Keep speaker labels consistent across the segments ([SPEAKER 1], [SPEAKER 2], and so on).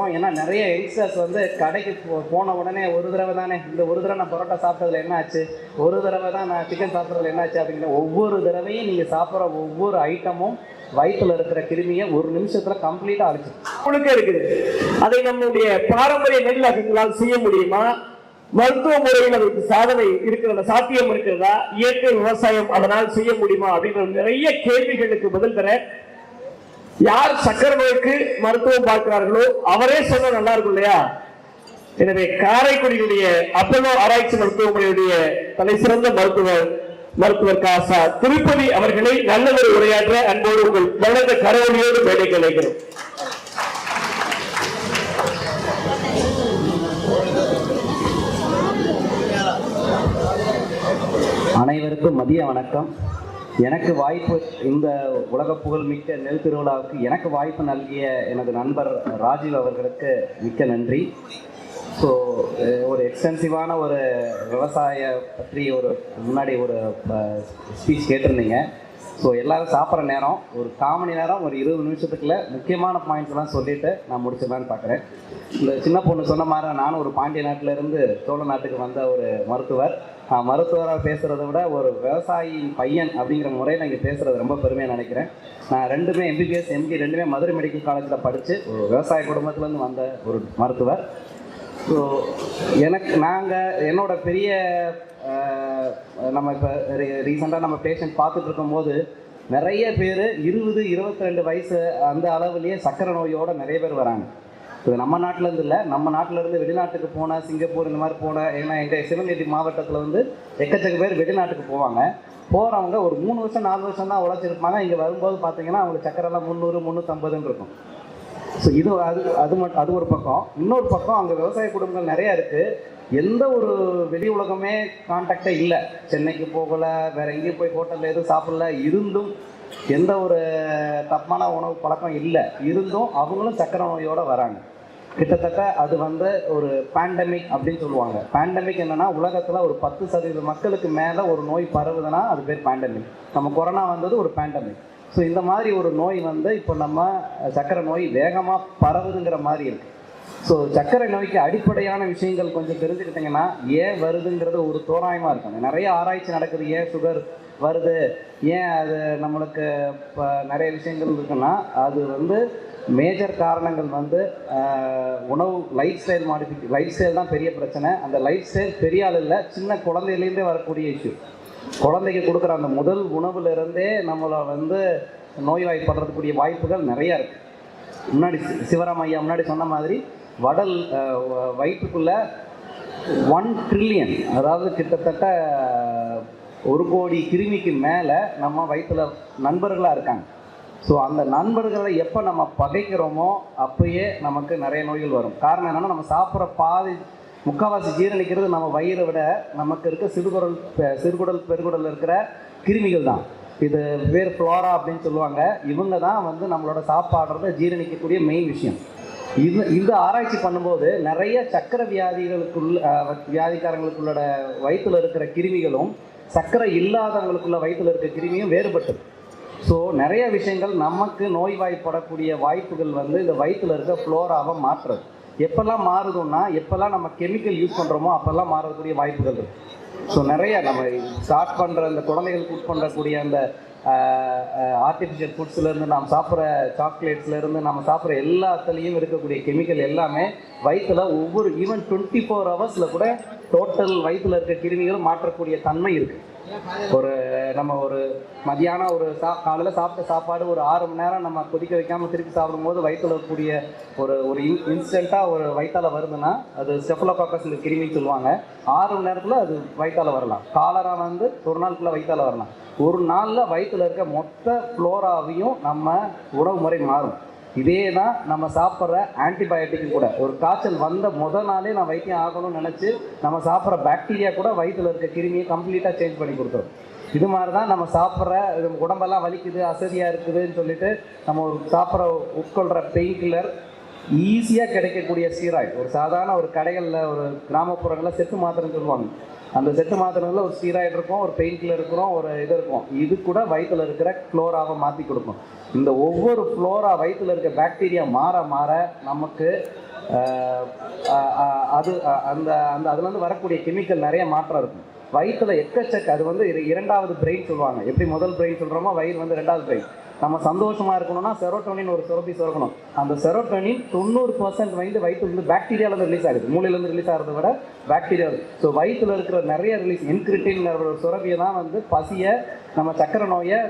[SPEAKER 1] பேசுகிறோம் ஏன்னா நிறைய யங்ஸ்டர்ஸ் வந்து கடைக்கு போ- போன உடனே ஒரு தடவை தானே இந்த ஒரு தடவை நான் பரோட்டா சாப்பிட்டதுல என்ன ஆச்சு? ஒரு தடவை தான் நான் சிக்கன் சாப்பிட்றதுல என்ன ஆச்சு அப்படிங்கிற ஒவ்வொரு தடவையும் நீங்கள் சாப்பிட்ற ஒவ்வொரு ஐட்டமும் வயிற்றுல இருக்கிற கிருமியை ஒரு நிமிஷத்தில் கம்ப்ளீட்டாக அழிச்சு
[SPEAKER 2] முழுக்க இருக்குது. அதை நம்முடைய பாரம்பரிய நெல் செய்ய முடியுமா? மருத்துவ முறையில் அதற்கு சாதனை இருக்கிறதா சாத்தியம் இருக்கிறதா? இயற்கை விவசாயம் அதனால் செய்ய முடியுமா? அப்படின்ற நிறைய கேள்விகளுக்கு பதில் தர யார் சக்கரை நோய்க்கு மருத்துவம் பார்க்கிறார்களோ அவரே சொன்னா நல்லா இருக்கும் இல்லையா? எனவே காரைக்குடியுடைய அப்பலோ ஆராய்ச்சி மருத்துவமனையுடைய தலை சிறந்த மருத்துவர் மருத்துவர் காசா திருப்பதி அவர்களை நல்லதொரு உரையாற்ற அன்போடு உங்கள் வளர்ந்த கரவொலியோடு மேடைக்கு கிடைக்கிறோம்
[SPEAKER 1] அனைவருக்கும் மதிய வணக்கம். எனக்கு வாய்ப்பு இந்த உலக புகழ்மிக்க நெல் திருவிழாவுக்கு எனக்கு வாய்ப்பு நல்கிய எனது நண்பர் ராஜீவ் அவர்களுக்கு மிக்க நன்றி. ஸோ ஒரு எக்ஸ்டென்சிவான ஒரு விவசாய பற்றி ஒரு முன்னாடி ஒரு ஸ்பீச் கேட்டிருந்தீங்க. ஸோ எல்லாரும் சாப்பிட்ற நேரம் ஒரு கால் மணி நேரம் ஒரு இருபது நிமிஷத்துக்குள்ள முக்கியமான பாயிண்ட்ஸ்லாம் சொல்லிட்டு நான் முடிச்சிடலான்னு பார்க்குறேன். இந்த சின்ன பொண்ணு சொன்ன மாதிரி நானும் ஒரு பாண்டிய நாட்டிலேருந்து சோழ நாட்டுக்கு வந்த ஒரு மருத்துவர். நான் மருத்துவராக பேசுகிறத விட ஒரு விவசாயியின் பையன் அப்படிங்கிற முறையில் இங்கே பேசுகிறது ரொம்ப பெருமையாக நினைக்கிறேன். நான் ரெண்டுமே எம்பிபிஎஸ் எம்டி ரெண்டுமே மதுரை மெடிக்கல் காலேஜில் படித்து ஒரு விவசாய குடும்பத்துலேருந்து வந்த ஒரு மருத்துவர். ஸோ எனக்கு நாங்கள் என்னோட பெரிய நம்ம இப்போ ரீசெண்டாக நம்ம பேஷண்ட் பார்த்துட்டு இருக்கும்போது நிறைய பேர் இருபது இருபத்தி ரெண்டு வயசு அந்த அளவுலேயே சக்கரை நோயோட நிறைய பேர் வராங்க. இது நம்ம நாட்டிலேருந்து இல்லை நம்ம நாட்டிலேருந்து வெளிநாட்டுக்கு போன சிங்கப்பூர் இந்த மாதிரி போன ஏன்னா எங்கள் சிவகங்கை மாவட்டத்தில் வந்து எக்கச்சக்க பேர் வெளிநாட்டுக்கு போவாங்க. போகிறவங்க ஒரு மூணு வருஷம் நாலு வருஷம் தான் உழைச்சிருப்பாங்க. இங்கே வரும்போது பார்த்தீங்கன்னா அவங்களுக்கு சக்கரெல்லாம் முந்நூறு முந்நூற்றம்பதுன்னு இருக்கும். ஸோ இது அது அது மட்டும் அது ஒரு பக்கம். இன்னொரு பக்கம் அங்கே விவசாய குடும்பங்கள் நிறையா இருக்குது எந்த ஒரு வெளி உலகமே கான்டாக்டே இல்லை. சென்னைக்கு போகலை வேற எங்கேயும் போய் ஹோட்டலில் எதுவும் சாப்பிடல. இருந்தும் எந்த ஒரு தப்பான உணவு பழக்கம் இல்லை. இருந்தும் அவங்களும் சக்கரை நோயோட வராங்க. கிட்டத்தட்ட அது வந்து ஒரு பேண்டமிக் அப்படின்னு சொல்லுவாங்க. பேண்டமிக் என்னன்னா உலகத்தில் ஒரு பத்து சதவீத மக்களுக்கு மேலே ஒரு நோய் பரவுதுன்னா அது பேர் பேண்டமிக் நம்ம கொரோனா வந்தது ஒரு பேண்டமிக் ஸோ இந்த மாதிரி ஒரு நோய் வந்து இப்போ நம்ம சக்கரை நோய் வேகமாக பரவுதுங்கிற மாதிரி இருக்குது ஸோ சர்க்கரை நோய்க்கு அடிப்படையான விஷயங்கள் கொஞ்சம் தெரிஞ்சுக்கிட்டிங்கன்னா ஏன் வருதுங்கிறது ஒரு தோராயமாக இருக்கும். நிறைய ஆராய்ச்சி நடக்குது. ஏன் சுகர் வருது. ஏன் அது நம்மளுக்கு இப்போ நிறைய விஷயங்கள் இருக்குன்னா அது வந்து மேஜர் காரணங்கள் வந்து உணவு லைஃப் ஸ்டைல் மாடிஃபிக் லைஃப் ஸ்டைல் தான் பெரிய பிரச்சனை. அந்த லைஃப் ஸ்டைல் பெரிய ஆள் இல்லை சின்ன குழந்தையிலேருந்தே வரக்கூடிய இஷ்யூ குழந்தைக்கு கொடுக்குற அந்த முதல் உணவுலேருந்தே நம்மளை வந்து நோய்வாய்ப்படுறதுக்குரிய வாய்ப்புகள் நிறையா இருக்குது முன்னாடி சி- முன்னாடி சொன்ன மாதிரி வடல் வயிற்றுக்குள்ளே வயிற்றுக்குள்ள ஒன் ட்ரில்லியன் அதாவது கிட்டத்தட்ட ஒரு கோடி கிருமிக்கு மேலே நம்ம வயிற்றில் நண்பர்களாக இருக்காங்க. ஸோ அந்த நண்பர்களை எப்போ நம்ம பகைக்கிறோமோ அப்பயே நமக்கு நிறைய நோய்கள் வரும். காரணம் என்னென்னா நம்ம சாப்பிட்ற பாதி முக்கால்வாசி ஜீரணிக்கிறது நம்ம வயிறை விட நமக்கு இருக்க சிறுகுடல் சிறுகுடல் பெருகுடல் இருக்கிற கிருமிகள் தான். இது பேர் ஃப்ளோரா அப்படின்னு சொல்லுவாங்க. இவங்க தான் வந்து நம்மளோட சாப்பாடுறத ஜீரணிக்கக்கூடிய மெயின் விஷயம். இது இந்த ஆராய்ச்சி பண்ணும்போது நிறைய சக்கரை வியாதிகளுக்குள்ள அஹ், வியாதிக்காரங்களுக்குள்ளோட வயிற்றுல இருக்கிற கிருமிகளும் சர்க்கரை இல்லாதவங்களுக்குள்ள வயிற்றுல இருக்க கிருமியும் வேறுபட்டது. ஸோ நிறைய விஷயங்கள் நமக்கு நோய்வாய்ப்படக்கூடிய வாய்ப்புகள் வந்து இந்த வயிற்றுல இருக்க ஃப்ளோராவை மாற்றுறது. எப்பெல்லாம் மாறுதுன்னா எப்பெல்லாம் நம்ம கெமிக்கல் யூஸ் பண்ணுறோமோ அப்போல்லாம் மாறக்கூடிய வாய்ப்புகள் இருக்குது ஸோ நிறைய நம்ம ஸ்டார்ட் பண்ணுற அந்த குழந்தைகளுக்கு யூஸ் பண்ணக்கூடிய அந்த ஆர்டிஃபிஷியல் ஃபுட்ஸ்லேருந்து நாம் சாப்பிட்ற சாக்லேட்ஸ்லேருந்து நம்ம சாப்பிட்ற எல்லாத்துலேயும் இருக்கக்கூடிய கெமிக்கல் எல்லாமே வயிற்றில் ஒவ்வொரு ஈவன் டுவெண்ட்டி ஃபோர் ஹவர்ஸில் கூட டோட்டல் வயிற்றில் இருக்க கிருமிகளும் மாற்றக்கூடிய தன்மை இருக்குது ஒரு நம்ம ஒரு மதியானம் ஒரு சா காலையில் சாப்பிட்ட சாப்பாடு ஒரு ஆறு மணி நேரம் நம்ம கொதிக்க வைக்காமல் திருப்பி சாப்பிடும்போது வயிற்றுல இருக்கக்கூடிய ஒரு ஒரு இன் இன்ஸ்டண்ட்டாக ஒரு வயிற்றால் வருதுன்னா அது ஸ்டெஃபலோகாக்கஸ் கிருமின்னு சொல்லுவாங்க. ஆறு மணி நேரத்தில் அது வயிற்றால் வரலாம். காலரா வந்து ஒரு நாளுக்குள்ளே வயிற்றால் வரலாம். ஒரு நாளில் வயிற்றுல இருக்க மொத்த ஃப்ளோராவையும் நம்ம உணவு முறை மாறும். இதே தான் நம்ம சாப்பிட்ற ஆன்டிபயோட்டிக்கும் கூட. ஒரு காய்ச்சல் வந்த முத நாளே நான் வைத்தியம் ஆகணும்னு நினச்சி நம்ம சாப்பிட்ற பாக்டீரியா கூட வயிற்றுல இருக்க கிருமியை கம்ப்ளீட்டாக சேஞ்ச் பண்ணி கொடுத்துரும். இது மாதிரி தான் நம்ம சாப்பிட்ற உடம்பெல்லாம் வலிக்குது அசதியாக இருக்குதுன்னு சொல்லிட்டு நம்ம ஒரு சாப்பிட்ற உட்கொள்கிற பெயின் கில்லர் ஈஸியாக கிடைக்கக்கூடிய ஸ்டீராய்டு ஒரு சாதாரண ஒரு கடைகளில் ஒரு கிராமப்புறங்களில் செத்து மாத்திரைன்னு சொல்லுவாங்க. அந்த செட்டு மாத்திரைகளில் ஒரு ஸ்டீராய்டு இருக்கும் ஒரு பெயின் கில்லர் இருக்கிறோம் ஒரு இது இருக்கும். இது கூட வயிற்றுல இருக்கிற ஃப்ளோராவை மாற்றி கொடுக்கும். இந்த ஒவ்வொரு ஃப்ளோரா வயிற்றுல இருக்க பாக்டீரியா மாற மாற நமக்கு அது அந்த அந்த அதுலேருந்து வரக்கூடிய கெமிக்கல் நிறைய மாற்றம் இருக்கும். வயிற்றுல எக்கச்சக்க அது வந்து இரண்டாவது பிரெயின் சொல்லுவாங்க. எப்படி முதல் பிரெயின் சொல்கிறோமோ வயிறு வந்து ரெண்டாவது பிரெயின் நம்ம சந்தோஷமா இருக்கணும்னா செரோட்டோனின் ஒரு சுரப்பி சுரக்கணும். அந்த செரோட்டோனின் தொண்ணூறு பர்சன்ட் வந்து வயிற்றுல பாக்டீரியாலேருந்து ரிலீஸ் ஆகுது. மூளையிலேருந்து ரிலீஸ் ஆகிறத விட பாக்டீரியா ஸோ வயிற்றுல இருக்கிற நிறைய ரிலீஸ் இன்கிரிட்டின் ஒரு சுரப்பியை தான் வந்து பசியை நம்ம சக்கரை நோயை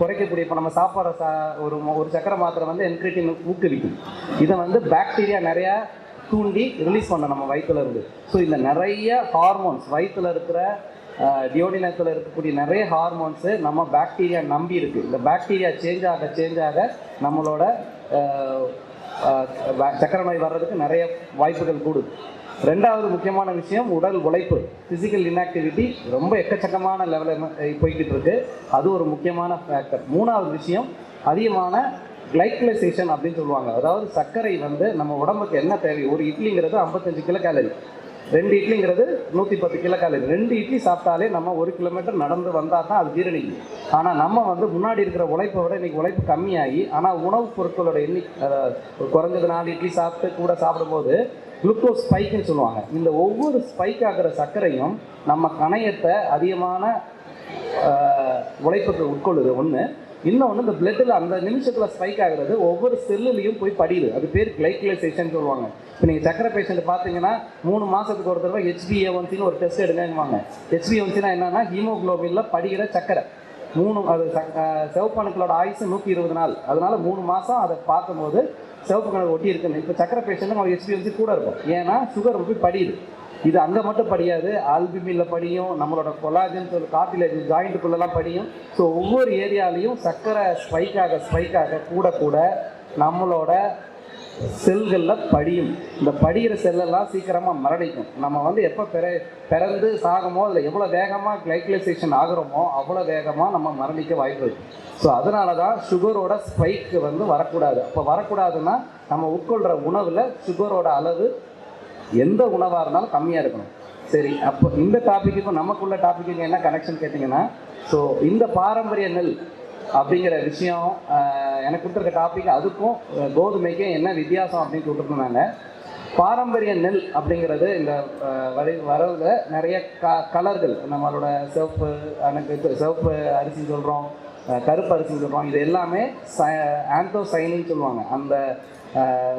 [SPEAKER 1] குறைக்கக்கூடிய இப்போ நம்ம சாப்பிட்ற சா ஒரு ஒரு சக்கரை மாத்திரை வந்து என்கிரிட்டின் ஊக்குவிக்கும். இதை வந்து பாக்டீரியா நிறையா தூண்டி ரிலீஸ் பண்ண நம்ம வயிற்றுல இருந்து. ஸோ இந்த நிறைய ஹார்மோன்ஸ் வயிற்றுல இருக்கிற டியோடினத்தில் இருக்கக்கூடிய நிறைய ஹார்மோன்ஸு நம்ம பாக்டீரியா நம்பி இருக்கு. இந்த பாக்டீரியா சேஞ்ச் ஆக சேஞ்ச் ஆக நம்மளோட அஹ், சக்கரை நோய் வர்றதுக்கு நிறைய வாய்ப்புகள் கூடுது ரெண்டாவது முக்கியமான விஷயம் உடல் உழைப்பு. ஃபிசிக்கல் இன்ஆக்டிவிட்டி ரொம்ப எக்கச்சக்கமான லெவலில் போய்கிட்டு இருக்கு. அது ஒரு முக்கியமான ஃபேக்டர் மூணாவது விஷயம் அதிகமான கிளைக்கலைசேஷன் அப்படின்னு சொல்லுவாங்க. அதாவது சர்க்கரை வந்து நம்ம உடம்புக்கு என்ன தேவை? ஒரு இட்லிங்கிறது ஐம்பத்தஞ்சு கிலோ கேலரி ரெண்டு இட்லிங்கிறது நூற்றி பத்து கிலோ ரெண்டு இட்லி சாப்பிட்டாலே நம்ம ஒரு கிலோமீட்டர் நடந்து வந்தால் தான் அது ஜீரணிக்கும். ஆனால் நம்ம வந்து முன்னாடி இருக்கிற உழைப்பை விட இன்னைக்கு உழைப்பு கம்மியாகி ஆனால் உணவுப் பொருட்களோட எண்ணிக்கை குறைஞ்சது நாலு இட்லி சாப்பிட்டு கூட சாப்பிடும்போது குளுக்கோஸ் ஸ்பைக்குன்னு சொல்லுவாங்க. இந்த ஒவ்வொரு ஸ்பைக் ஆகிற சர்க்கரையும் நம்ம கணையத்தை அதிகமான உழைப்புக்கு உட்கொள்ளுது. ஒன்று இன்னொன்று இந்த பிளட்டில் அந்த நிமிஷத்தில் ஸ்பைக் ஆகிறது ஒவ்வொரு செல்லுலையும் போய் படியுது. அது பேர் கிளைக்கலைசேஷன் சொல்லுவாங்க. இப்போ நீங்கள் சக்கரை பேஷண்ட் பார்த்தீங்கன்னா மூணு மாதத்துக்கு ஒரு தடவை ஹெச்பிஏஒன்சின்னு ஒரு டெஸ்ட் எடுங்கங்குவாங்க ஹெச்பிஏஒன்சினா என்னன்னா ஹீமோகுளோபினில் படிகிற சக்கரை. மூணு அது சக்- ஆயுசு நூற்றி இருபது நாள். அதனால மூணு மாதம் அதை பார்க்கும்போது சிவப்பு கணக்கு ஒட்டி இருக்குன்னு. இப்போ சக்கரை பேஷண்ட்டுக்கு அவங்க ஹெச்பிஎம்சி கூட இருக்கும். ஏன்னா சுகர் போய் படியுது. இது அங்கே மட்டும் படியாது ஆல்பிமில்ல படியும் நம்மளோட கொலாஜன் சொல்லி காப்பில் ஜாயிண்ட்டுக்குள்ளெல்லாம் படியும். ஸோ ஒவ்வொரு ஏரியாலையும் சர்க்கரை ஸ்பைக்காக ஸ்பைக்காக கூட கூட நம்மளோட செல்களில் படியும். இந்த படிகிற செல்லெல்லாம் சீக்கிரமாக மரணிக்கும். நம்ம வந்து எப்போ பிற பிறந்து சாகுமோ அதில் எவ்வளோ வேகமாக கிளைக்லைசேஷன் ஆகுறோமோ அவ்வளோ வேகமாக நம்ம மரணிக்க வாய்ப்பு இருக்கு. ஸோ அதனால தான் சுகரோட ஸ்பைக்கு வந்து வரக்கூடாது. அப்போ வரக்கூடாதுன்னா நம்ம உட்கொள்கிற உணவில் சுகரோட அளவு எந்த உணவாக இருந்தாலும் கம்மியாக இருக்கணும். சரி அப்போ இந்த டாப்பிக்குக்கும் நமக்குள்ள டாப்பிக்கு என்ன கனெக்ஷன் கேட்டிங்கன்னா ஸோ இந்த பாரம்பரிய நெல் அப்படிங்கிற விஷயம் எனக்கு கொடுத்துருக்க டாபிக் அதுக்கும் கோதுமைக்கும் என்ன வித்தியாசம் அப்படின்னு கொடுத்துருந்தாங்க பாரம்பரிய நெல் அப்படிங்கிறது இந்த வரை வரவுல நிறைய க கலர்கள் நம்மளோட சிவப்பு எனக்கு சிவப்பு அரிசின்னு சொல்கிறோம் கருப்பு அரிசின்னு சொல்கிறோம் இது எல்லாமே ச ஆந்தோசைனின்னு சொல்லுவாங்க. அந்த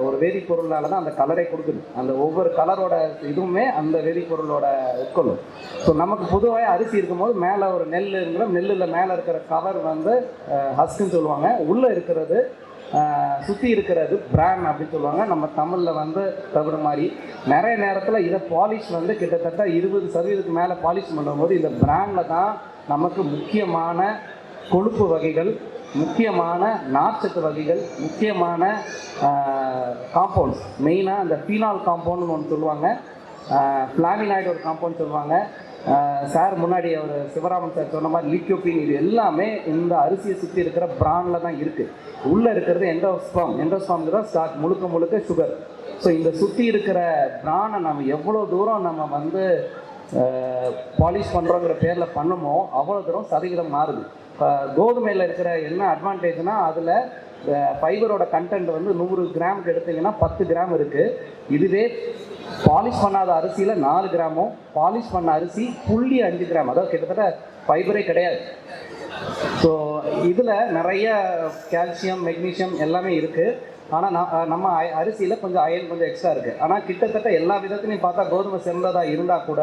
[SPEAKER 1] ஒரு வேதிப்பொருளால் தான் அந்த கலரை கொடுக்குது. அந்த ஒவ்வொரு கலரோட இதுவுமே அந்த வேதிப்பொருளோட உட்கொள்ளும். ஸோ நமக்கு பொதுவாக அரிசி இருக்கும்போது மேலே ஒரு நெல் இருக்கிற நெல்லில் மேலே இருக்கிற கவர் வந்து ஹஸ்க்குன்னு சொல்லுவாங்க. உள்ளே இருக்கிறது சுற்றி இருக்கிறது பிரான் அப்படின்னு சொல்லுவாங்க. நம்ம தமிழில் வந்து தவிர மாதிரி நிறைய நேரத்தில் இதை பாலிஷ் வந்து கிட்டத்தட்ட இருபது சதவீதத்துக்கு மேலே பாலிஷ் பண்ணும்போது இந்த பிராண்டில் தான் நமக்கு முக்கியமான கொழுப்பு வகைகள் முக்கியமான நார்ச்சத்து வகைகள் முக்கியமான காம்பவுண்ட்ஸ் மெயினாக அந்த ஃபீனால் காம்பவுண்ட்னு ஒன்று சொல்லுவாங்க. ஃப்ளாமினாய்டு ஒரு காம்பவுண்ட் சொல்லுவாங்க. சார் முன்னாடி அவர் சிவராமன் சார் சொன்ன மாதிரி லிக்யோபின் இது எல்லாமே இந்த அரிசியை சுற்றி இருக்கிற பிராண்டில் தான் இருக்குது உள்ளே இருக்கிறது எண்டோஸ்பாம் எண்டோஸ்பாம் தான் ஸ்டார்ட் முழுக்க முழுக்க சுகர் ஸோ இந்த சுற்றி இருக்கிற பிரானை நம்ம எவ்வளோ தூரம் நம்ம வந்து பாலிஷ் பண்ணுறோங்கிற பேரில் பண்ணுமோ அவ்வளோ தூரம் சதவீதம் மாறுது. இப்போ கோதுமையில் இருக்கிற என்ன அட்வான்டேஜ்னால் அதில் ஃபைபரோட கண்டென்ட் வந்து நூறு கிராமுக்கு எடுத்தீங்கன்னா பத்து கிராம் இருக்குது இதுவே பாலிஷ் பண்ணாத அரிசியில் நாலு கிராமும் பாலிஷ் பண்ண அரிசி புள்ளி அஞ்சு கிராம். அதாவது கிட்டத்தட்ட ஃபைபரே கிடையாது. ஸோ இதில் நிறைய கால்சியம் மெக்னீஷியம் எல்லாமே இருக்குது ஆனால் நம்ம அரிசியில் கொஞ்சம் அயன் கொஞ்சம் எக்ஸ்ட்ரா இருக்குது ஆனால் கிட்டத்தட்ட எல்லா விதத்துலையும் பார்த்தா கோதுமை சிறந்ததாக இருந்தால் கூட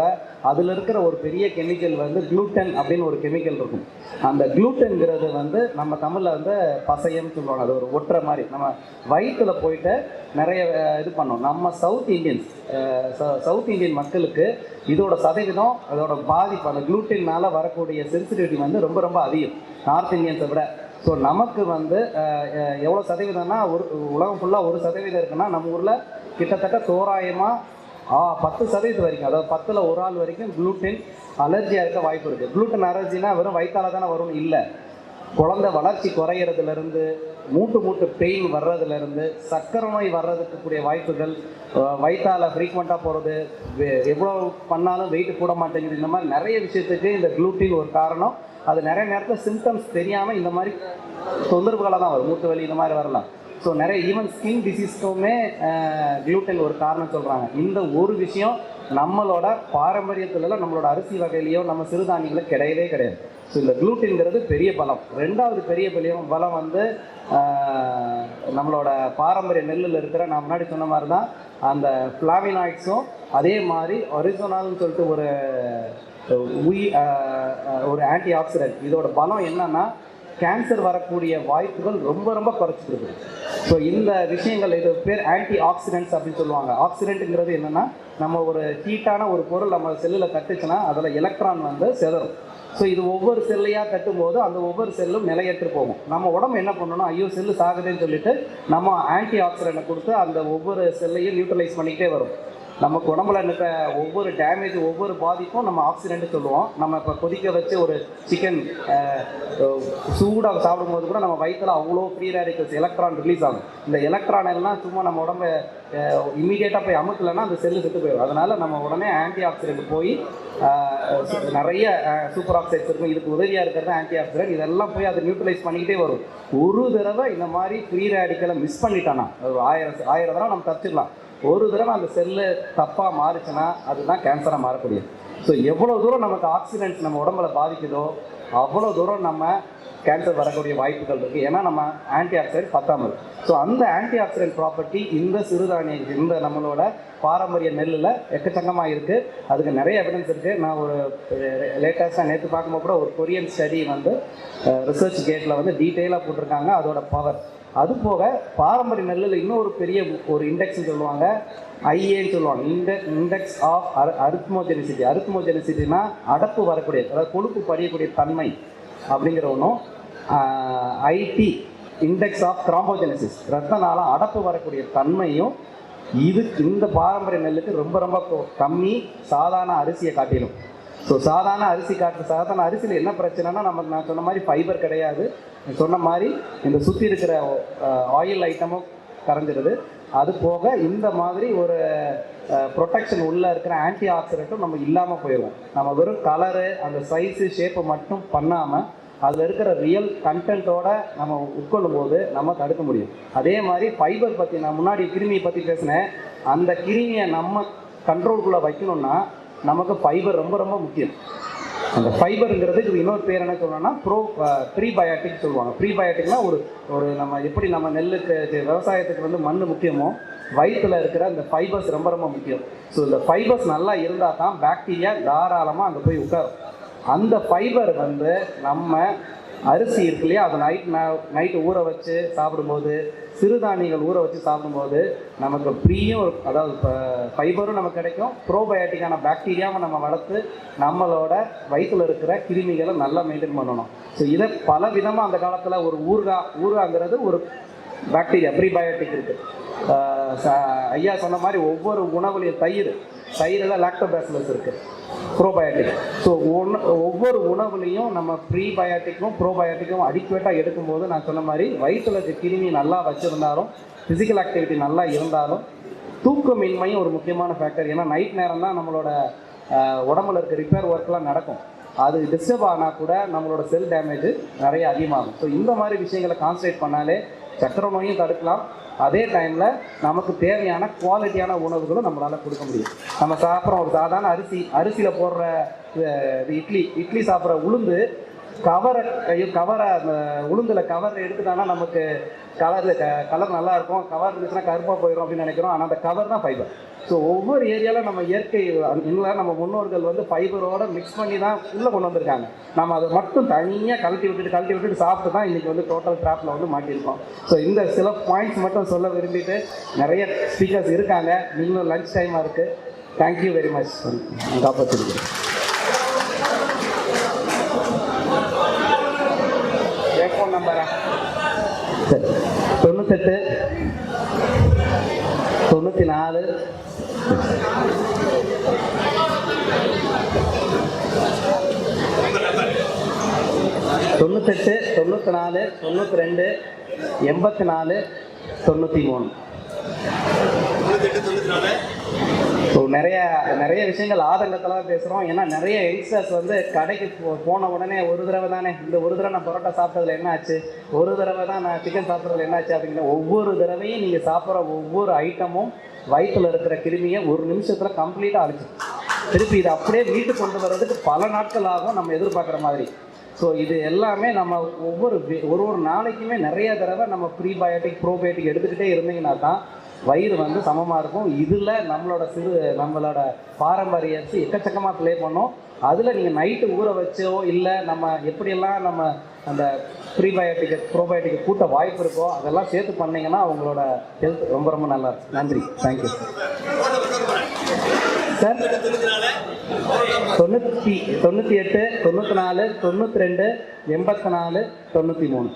[SPEAKER 1] அதில் இருக்கிற ஒரு பெரிய கெமிக்கல் வந்து குளூட்டன் அப்படின்னு ஒரு கெமிக்கல் இருக்கும். அந்த குளூட்டன்ங்கிறது வந்து நம்ம தமிழில் வந்து பசையம்னு சொல்லுவாங்க. அது ஒரு ஒட்டுற மாதிரி. நம்ம வயிற்றில் போயிட்டு நிறைய இது பண்ணோம். நம்ம சவுத் இந்தியன்ஸ் சவுத் இந்தியன் மக்களுக்கு இதோட சதவீதம் அதோட பாதிப்பு அந்த குளூட்டின்னால வரக்கூடிய சென்சிட்டிவிட்டி வந்து ரொம்ப ரொம்ப அதிகம். நார்த் இந்தியன்ஸை விட. ஸோ நமக்கு வந்து எவ்வளோ சதவீதம்னா ஒரு உலகம் ஃபுல்லாக ஒரு சதவீதம் இருக்குன்னா நம்ம ஊரில் கிட்டத்தட்ட தோராயமாக பத்து சதவீதம் வரைக்கும் அதாவது பத்தில் ஒரு ஆள் வரைக்கும் குளூட்டின் அலர்ஜியாக இருக்க வாய்ப்பு இருக்குது குளூட்டன் அலர்ஜினா வெறும் வயிற்றால தானே வரும் இல்லை. குழந்தை வளர்ச்சி குறையிறதுலேருந்து மூட்டு மூட்டு பெயின் வர்றதுலேருந்து சக்கரை நோய் வர்றதுக்கு கூடிய வாய்ப்புகள் வயிற்றால் ஃப்ரீக்வெண்ட்டாக போகிறது எவ்வளோ பண்ணாலும் வெயிட் கூட மாட்டேங்குது இந்த மாதிரி நிறைய விஷயத்துக்கு இந்த க்ளூட்டின் ஒரு காரணம். அது நிறைய நேரத்தில் சிம்டம்ஸ் தெரியாமல் இந்த மாதிரி தொந்தரவுகளாக தான் வரும். மூட்டு வலி இந்த மாதிரி வரலாம். ஸோ நிறைய ஈவன் ஸ்கின் டிசீஸ்க்குமே gluten ஒரு காரணம் சொல்கிறாங்க இந்த ஒரு விஷயம் நம்மளோட பாரம்பரியத்துலலாம் நம்மளோட அரிசி வகையிலையோ நம்ம சிறுதானியங்களோ கிடையவே கிடையாது. ஸோ இந்த குளூட்டின்கிறது பெரிய பலம். ரெண்டாவது பெரிய பலியம் பலம் வந்து நம்மளோட பாரம்பரிய நெல்லில் இருக்கிற நான் முன்னாடி சொன்ன மாதிரி தான் அந்த ஃப்ளாவினாய்ட்ஸும் அதே மாதிரி ஒரிஜினல்னு சொல்லிட்டு ஒரு உயி ஒரு ஆன்டி ஆக்சிடென்ட் இதோட பலம் என்னன்னா கேன்சர் வரக்கூடிய வாய்ப்புகள் ரொம்ப ரொம்ப குறைச்சி ஸோ இந்த விஷயங்கள் இது பேர் ஆன்டி ஆக்சிடென்ட்ஸ் அப்படின்னு சொல்லுவாங்க. ஆக்சிடென்ட்டுங்கிறது என்னென்னா நம்ம ஒரு ஹீட்டான ஒரு பொருள் நம்ம செல்லில் தட்டுச்சுன்னா அதில் எலக்ட்ரான் வந்து செதறும். ஸோ இது ஒவ்வொரு செல்லையாக தட்டும்போது அந்த ஒவ்வொரு செல்லும் நிலையற்று போகும். நம்ம உடம்பு என்ன பண்ணணும் ஐயோ செல்லு சாகுதுன்னு சொல்லிட்டு நம்ம ஆன்டி ஆக்சிடென்ட்டை கொடுத்து அந்த ஒவ்வொரு செல்லையும் நியூட்ரலைஸ் பண்ணிக்கிட்டே வரும். நமக்கு உடம்புல இருக்க ஒவ்வொரு டேமேஜ் ஒவ்வொரு பாதிப்பும் நம்ம ஆக்சிடென்ட் சொல்லுவோம். நம்ம இப்போ கொதிக்க வச்சு ஒரு சிக்கன் சூடாக சாப்பிடும்போது கூட நம்ம வயிற்றில் அவ்வளோ ஃப்ரீ ரேடிக்கல்ஸ் எலக்ட்ரான் ரிலீஸ் ஆகும். இந்த எலக்ட்ரான் எல்லாம் சும்மா நம்ம உடம்பு இம்மிடியேட்டாக போய் அமுக்கலைன்னா அந்த செல்லு செத்து போயிடும் அதனால் நம்ம உடனே ஆன்டி ஆக்சிடென்ட் போய் நிறைய சூப்பர் ஆக்சைட்ஸ் இருக்கும் இதுக்கு உதவியாக இருக்கிறது ஆன்டி ஆக்சிடென்ட் இதெல்லாம் போய் அதை நியூட்ரலைஸ் பண்ணிக்கிட்டே வரும். ஒரு தடவை இந்த மாதிரி ஃப்ரீ ரேடிக்கலை மிஸ் பண்ணிட்டானா ஒரு ஆயிரம் ஆயிரம் தடவை நம்ம தப்பிச்சிடலாம். ஒரு தடவை அந்த செல்லு தப்பாக மாறுச்சுன்னா அதுதான் கேன்சராக மாறக்கூடியது. ஸோ எவ்வளோ தூரம் நமக்கு ஆக்சிடென்ட்ஸ் நம்ம உடம்புல பாதிக்குதோ அவ்வளோ தூரம் நம்ம கேன்சர் வரக்கூடிய வாய்ப்புகள் இருக்குது ஏன்னா நம்ம ஆன்டி ஆக்சிடென்ட் பத்தாமல் ஸோ அந்த ஆன்டி ஆக்சிடென்ட் ப்ராப்பர்ட்டி இந்த சிறுதானிய இந்த நம்மளோட பாரம்பரிய நெல்லில் எக்கச்சக்கமாக இருக்குது அதுக்கு நிறைய எவிடன்ஸ் இருக்குது நான் ஒரு லேட்டஸ்ட்டாக நேற்று பார்க்கும்போது கூட ஒரு கொரியன் ஸ்டடி வந்து ரிசர்ச் கேட்டில் வந்து டீட்டெயிலாக போட்டிருக்காங்க. அதோட பவர் அது போக பாரம்பரிய நெல்லில் இன்னொரு பெரிய ஒரு இண்டெக்ஸ் சொல்லுவாங்க. ஐஏன்னு சொல்லுவாங்க. இண்டெக் இண்டெக்ஸ் ஆஃப் அரு அருத்மோஜெனிசிட்டி அருத்மோஜெனிசிட்டினா அடப்பு வரக்கூடிய அதாவது கொழுப்பு படியக்கூடிய தன்மை அப்படிங்கிற ஒன்றும் ஐடி இண்டெக்ஸ் ஆஃப் த்ராம்போஜெனிசிஸ் ரத்த அடப்பு வரக்கூடிய தன்மையும் இது இந்த பாரம்பரிய நெல்லுக்கு ரொம்ப ரொம்ப கம்மி சாதாரண அரிசியை காட்டிலும். ஸோ சாதாரண அரிசி காட்டு சாதாரண அரிசியில் என்ன பிரச்சனைனா நம்ம நான் சொன்ன மாதிரி ஃபைபர் கிடையாது. சொன்ன மாதிரி இந்த சுற்றி இருக்கிற ஆயில் ஐட்டமும் கரைஞ்சிருது. அது போக இந்த மாதிரி ஒரு ப்ரொடெக்ஷன் உள்ளே இருக்கிற ஆன்டி ஆக்சிடென்ட்டும் நம்ம இல்லாமல் போயிடும் நம்ம வெறும் கலரு அந்த சைஸு ஷேப்பை மட்டும் பண்ணாமல் அதில் இருக்கிற ரியல் கண்டென்ட்டோட நம்ம உட்கொள்ளும் போது நம்ம தடுக்க முடியும். அதே மாதிரி ஃபைபர் பற்றி நான் முன்னாடி கிருமியை பற்றி பேசினேன். அந்த கிருமியை நம்ம கண்ட்ரோல்குள்ளே வைக்கணும்னா நமக்கு ஃபைபர் ரொம்ப ரொம்ப முக்கியம். அந்த ஃபைபருங்கிறதுக்கு இன்னொரு பேர் என்ன சொல்லணும்னா ப்ரோ ப்ரீபயாட்டிக் சொல்லுவாங்க. ப்ரீபயாட்டிக்னா ஒரு ஒரு நம்ம எப்படி நம்ம நெல்லுக்கு விவசாயத்துக்கு வந்து மண் முக்கியமோ வயிற்றில் இருக்கிற அந்த ஃபைபர்ஸ் ரொம்ப ரொம்ப முக்கியம். ஸோ இந்த ஃபைபர்ஸ் நல்லா இருந்தால் தான் பாக்டீரியா தாராளமாக அங்கே போய் உட்காரும். அந்த ஃபைபர் வந்து நம்ம அரிசி இருக்கு இல்லையா அதை நைட் நைட்டு ஊற வச்சு சாப்பிடும்போது சிறுதானியங்கள் ஊற வச்சு சாப்பிடும்போது நமக்கு ப்ரீயும் அதாவது ஃபைபரும் நமக்கு கிடைக்கும். ப்ரோபயோட்டிக்கான பாக்டீரியாவை நம்ம வளர்த்து நம்மளோட வயிற்றில் இருக்கிற கிருமிகளை நல்லா மெயின்டைன் பண்ணணும். ஸோ இதை பல விதமாக அந்த காலத்தில் ஒரு ஊர்கா ஊர்காங்கிறது ஒரு பாக்டீரியா ப்ரீபயோட்டிக் இருக்குது ஐயா சொன்ன மாதிரி ஒவ்வொரு உணவுலையும் தயிர் தயிரில் லாக்டோபேசிலஸ் இருக்குது ப்ரோபயோட்டிக் ஸோ ஒன்று ஒவ்வொரு உணவுலையும் நம்ம ப்ரீபயோட்டிக்கும் ப்ரோபயோட்டிக்கும் அடிக்குவேட்டாக எடுக்கும்போது நான் சொன்ன மாதிரி வயிற்றுல இருக்க கிருமி நல்லா வச்சுருந்தாலும் ஃபிசிக்கல் ஆக்டிவிட்டி நல்லா இருந்தாலும் தூக்கமின்மையும் ஒரு முக்கியமான ஃபேக்டர் ஏன்னா நைட் நேரம் தான் நம்மளோட உடம்புல இருக்க ரிப்பேர் ஒர்க்லாம் நடக்கும். அது டிஸ்டர்ப் ஆனால் கூட நம்மளோட செல் டேமேஜ் நிறைய அதிகமாகும். ஸோ இந்த மாதிரி விஷயங்களை கான்சன்ட்ரேட் பண்ணாலே சக்கர நோயும் தடுக்கலாம் அதே டைமில் நமக்கு தேவையான குவாலிட்டியான உணவுகளும் நம்மளால் கொடுக்க முடியும். நம்ம சாப்பிட்றோம் ஒரு சாதாரண அரிசி அரிசியில் போடுற இது இட்லி இட்லி சாப்பிட்ற உளுந்து கவரை கவரை அந்த உளுந்தில் கவர் எடுத்துட்டாங்கன்னா நமக்கு கலரில் க கலர் நல்லா இருக்கும். கவர் இருந்துச்சுன்னா கருப்பாக போயிடும் அப்படின்னு நினைக்கிறோம். ஆனால் அந்த கவர் தான் ஃபைபர் ஸோ ஒவ்வொரு ஏரியாவில் நம்ம இயற்கை இன்னும் நம்ம முன்னோர்கள் வந்து ஃபைபரோட மிக்ஸ் பண்ணி தான் உள்ளே கொண்டு வந்திருக்காங்க. நம்ம அதை மட்டும் தனியாக கழட்டி விட்டுட்டு கழட்டி விட்டுட்டு சாப்பிட்டு தான் இன்றைக்கி வந்து டோட்டல் ட்ராப்பில் வந்து மாட்டியிருக்கோம். ஸோ இந்த சில பாயிண்ட்ஸ் மட்டும் சொல்ல விரும்பிட்டு நிறைய ஸ்பீக்கர்ஸ் இருக்காங்க. நீங்களும் லஞ்ச் டைமாக இருக்குது தேங்க்யூ வெரி மச் காப்பாற்றிருக்கேன் தொண்ணூத்தெட்டு. தொண்ணூற்றி நாலு தொண்ணூத்தெட்டு தொண்ணூற்றி நாலு தொண்ணூற்றி ரெண்டு எண்பத்தி நாலு தொண்ணூற்றி மூணு நிறைய நிறைய விஷயங்கள் ஆதங்கத்தெல்லாம் பேசுகிறோம் ஏன்னா நிறைய யங்ஸ்டர்ஸ் வந்து கடைக்கு போ- போன உடனே ஒரு தடவை தானே இந்த ஒரு தடவை நான் பரோட்டா சாப்பிட்டதுல என்ன ஆச்சு? ஒரு தடவை தான் நான் சிக்கன் சாப்பிட்றதுல என்ன ஆச்சு அப்படிங்கிற ஒவ்வொரு தடவையும் நீங்கள் சாப்பிட்ற ஒவ்வொரு ஐட்டமும் வயிற்றில் இருக்கிற கிருமியை ஒரு நிமிஷத்தில் கம்ப்ளீட்டாக அழிச்சு திருப்பி இதை அப்படியே வீட்டுக்கு கொண்டு வர்றதுக்கு பல நாட்கள் ஆகும் நம்ம எதிர்பார்க்குற மாதிரி. ஸோ இது எல்லாமே நம்ம ஒவ்வொரு ஒரு ஒரு நாளைக்குமே நிறைய தடவை நம்ம ப்ரீபயோட்டிக் ப்ரோபயோட்டிக் எடுத்துக்கிட்டே இருந்தீங்கன்னா தான் வயிறு வந்து சமமாக இருக்கும். இதில் நம்மளோட சிறு நம்மளோட பாரம்பரிய அரிசி எக்கச்சக்கமாக ப்ளே பண்ணோம். அதில் நீங்கள் நைட்டு ஊற வச்சோ இல்லை நம்ம எப்படியெல்லாம் நம்ம அந்த ப்ரீபயோட்டிக் ப்ரோபயோட்டிக் கூட்ட வாய்ப்பு இருக்கோ அதெல்லாம் சேர்த்து பண்ணிங்கன்னா அவங்களோட ஹெல்த் ரொம்ப ரொம்ப நல்லா இருக்கும். நன்றி. தேங்க்யூ சார் தொண்ணூற்றி தொண்ணூற்றி எட்டு தொண்ணூற்றி நாலு தொண்ணூற்றி ரெண்டு எண்பத்தி நாலு தொண்ணூற்றி மூணு.